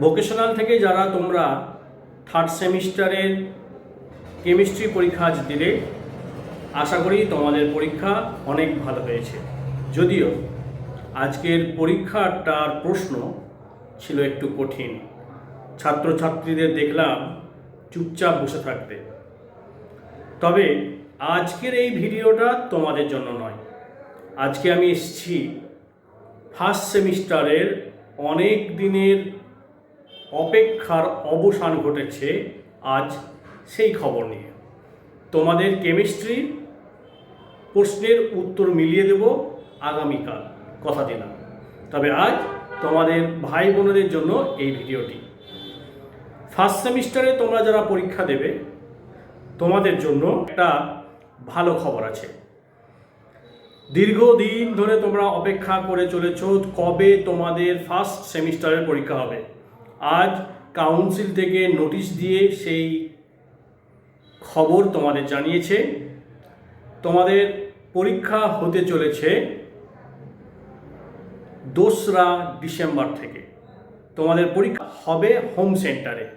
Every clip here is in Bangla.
ভোকেশনাল থেকে যারা তোমরা থার্ড সেমিস্টারের কেমিস্ট্রি পরীক্ষা আজ দিলে, আশা করি তোমাদের পরীক্ষা অনেক ভালো হয়েছে। যদিও আজকের পরীক্ষাটার প্রশ্ন ছিল একটু কঠিন। ছাত্রছাত্রীদের দেখলাম চুপচাপ বসে থাকতে। তবে আজকের এই ভিডিওটা তোমাদের জন্য নয়। আজকে আমি এসেছি ফার্স্ট সেমিস্টারের অনেক দিনের অপেক্ষার অবসান ঘটেছে আজ সেই খবর নিয়ে। তোমাদের কেমিস্ট্রি প্রশ্নের উত্তর মিলিয়ে দেব আগামীকাল, কথা দিলাম। তবে আজ তোমাদের ভাই বোনদের জন্য এই ভিডিওটি। ফার্স্ট সেমিস্টারে তোমরা যারা পরীক্ষা দেবে, তোমাদের জন্য একটা ভালো খবর আছে। দীর্ঘদিন ধরে তোমরা অপেক্ষা করে চলেছ কবে তোমাদের ফার্স্ট সেমিস্টারের পরীক্ষা হবে। আজ কাউন্সিল থেকে নোটিশ দিয়ে সেই খবর তোমাদের জানিয়েছে। তোমাদের পরীক্ষা হতে চলেছে দোসরা ডিসেম্বর থেকে। তোমাদের পরীক্ষা হবে হোম সেন্টারে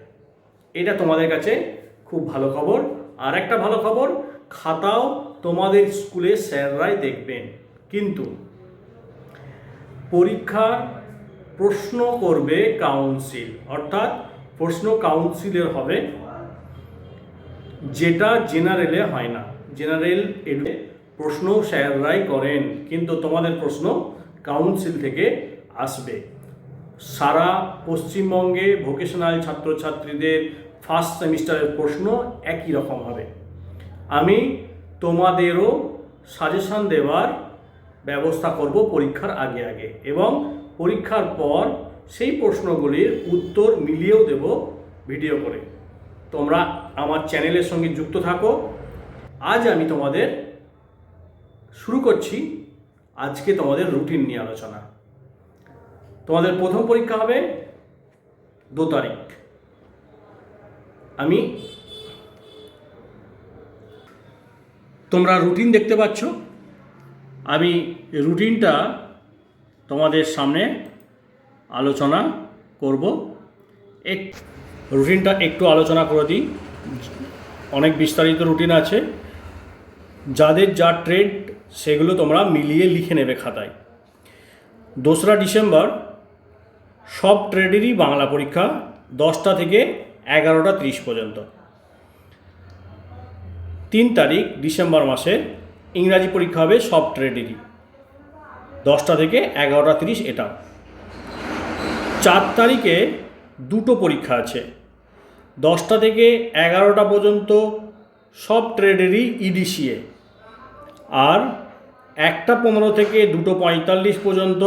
এটা তোমাদের কাছে খুব ভালো খবর। আর একটা ভালো খবর, খাতাও তোমাদের স্কুলে স্যাররাই দেখবেন। কিন্তু পরীক্ষার প্রশ্ন করবে কাউন্সিল অর্থাৎ প্রশ্ন কাউন্সিলের হবে যেটা জেনারেলে হয় না। জেনারেল এডু প্রশ্ন স্যাররাই করেন, কিন্তু তোমাদের প্রশ্ন কাউন্সিল থেকে আসবে। সারা পশ্চিমবঙ্গে ভোকেশনাল ছাত্রছাত্রীদের ফার্স্ট সেমিস্টারের প্রশ্ন একই রকম হবে। আমি তোমাদেরও সাজেশন দেওয়ার ব্যবস্থা করব পরীক্ষার আগে আগে এবং পরীক্ষার পর সেই প্রশ্নগুলির উত্তর মিলিয়েও দেব ভিডিও করে। তোমরা আমার চ্যানেলের সঙ্গে যুক্ত থাকো। আজ আমি তোমাদের শুরু করছি আজকে তোমাদের রুটিন নিয়ে আলোচনা। তোমাদের প্রথম পরীক্ষা হবে দু তারিখ। আমি তোমরা রুটিন দেখতে পাচ্ছ। আমি রুটিনটা তোমাদের সামনে আলোচনা করব। এক রুটিনটা একটু আলোচনা করে দিই। অনেক বিস্তারিত রুটিন আছে। যাদের যা ট্রেড, সেগুলো তোমরা মিলিয়ে লিখে নেবে খাতায়। দোসরা ডিসেম্বর, সব ট্রেডেরই বাংলা পরীক্ষা দশটা থেকে এগারোটা ত্রিশ পর্যন্ত। তিন তারিখ ডিসেম্বর মাসে ইংরাজি পরীক্ষা হবে সব ট্রেডেরই। দশটা থেকে এগারোটা তিরিশ এটা চার তারিখে দুটো পরীক্ষা আছে। দশটা থেকে এগারোটা পর্যন্ত সব ট্রেডেরই ইডিসিএ আর একটা পনেরো থেকে দুটো পঁয়তাল্লিশ পর্যন্ত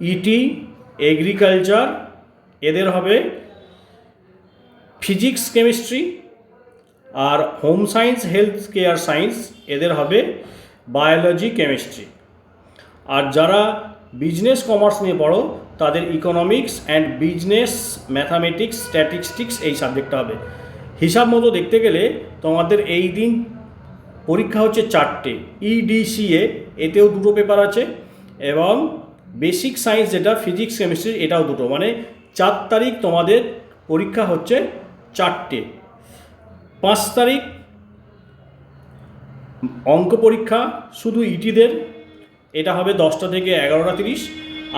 ইটি এগ্রিকালচার এদের হবে ফিজিক্স কেমিস্ট্রি আর home science health care science এদের হবে বায়োলজি কেমিস্ট্রি আর যারা বিজনেস কমার্স নিয়ে পড়ো, তাদের economics and business mathematics statistics এই সাবজেক্টটা হবে। হিসাব মতো দেখতে গেলে তোমাদের এই দিন পরীক্ষা হচ্ছে চারটে। E ইডিসিএ এতেও দুটো পেপার আছে এবং বেসিক সায়েন্স যেটা ফিজিক্স কেমিস্ট্রি এটাও দুটো। মানে চার তারিখ তোমাদের পরীক্ষা হচ্ছে চারটে। পাঁচ তারিখ অঙ্ক পরীক্ষা, শুধু ইটিদের এটা হবে দশটা থেকে এগারোটা তিরিশ।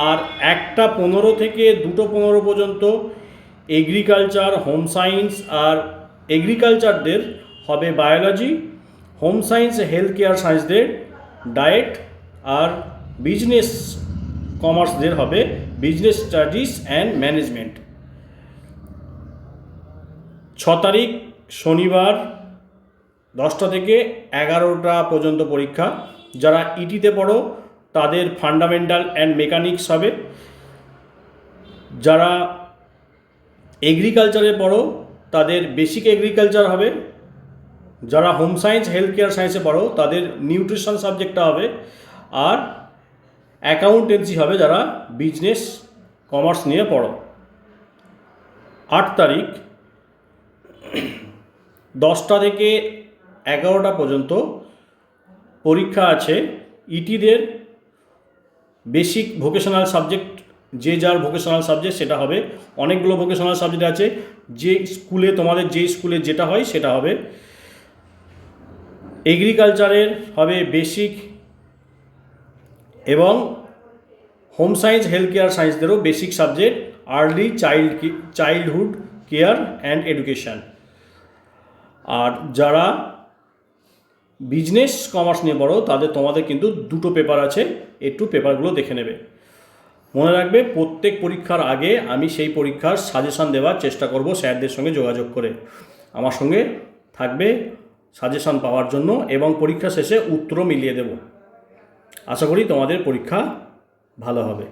আর একটা পনেরো থেকে দুটো পনেরো পর্যন্ত এগ্রিকালচার হোম সায়েন্স আর এগ্রিকালচারদের হবে biology home science health care সায়েন্সদের diet আর বিজনেস কমার্সদের হবে বিজনেস স্টাডিজ অ্যান্ড ম্যানেজমেন্ট ছ তারিখ শনিবার দশটা থেকে এগারোটা পর্যন্ত পরীক্ষা। যারা ইটিতে পড়ো তাদের ফান্ডামেন্টাল অ্যান্ড মেকানিক্স হবে। যারা এগ্রিকালচারে পড়ো, তাদের বেসিক এগ্রিকালচার হবে। যারা হোম সায়েন্স হেলথ কেয়ার সায়েন্সে পড়ো, তাদের নিউট্রিশন সাবজেক্টটা হবে। আর অ্যাকাউন্টেন্সি হবে যারা বিজনেস কমার্স নিয়ে পড়ো। আট তারিখ, দশটা থেকে এগারোটা পর্যন্ত পরীক্ষা আছে। ইটিদের বেসিক ভোকেশনাল সাবজেক্ট যে যার ভোকেশনাল সাবজেক্ট সেটা হবে। অনেকগুলো ভোকেশনাল সাবজেক্ট আছে। যে স্কুলে, তোমাদের যে স্কুলে যেটা হয় সেটা হবে। এগ্রিকালচারের হবে বেসিক এবং home science health care সায়েন্সদেরও basic subject early child childhood care and education আর যারা বিজনেস কমার্স নিয়ে পড়ো তাদের তোমাদের কিন্তু দুটো পেপার আছে একটু পেপারগুলো দেখে নেবে। মনে রাখবে, প্রত্যেক পরীক্ষার আগে আমি সেই পরীক্ষার সাজেশান দেওয়ার চেষ্টা করব স্যারদের সঙ্গে যোগাযোগ করে। আমার সঙ্গে থাকবে সাজেশান পাওয়ার জন্য এবং পরীক্ষা শেষে উত্তর মিলিয়ে দেব। আশা করি তোমাদের পরীক্ষা ভালো হবে।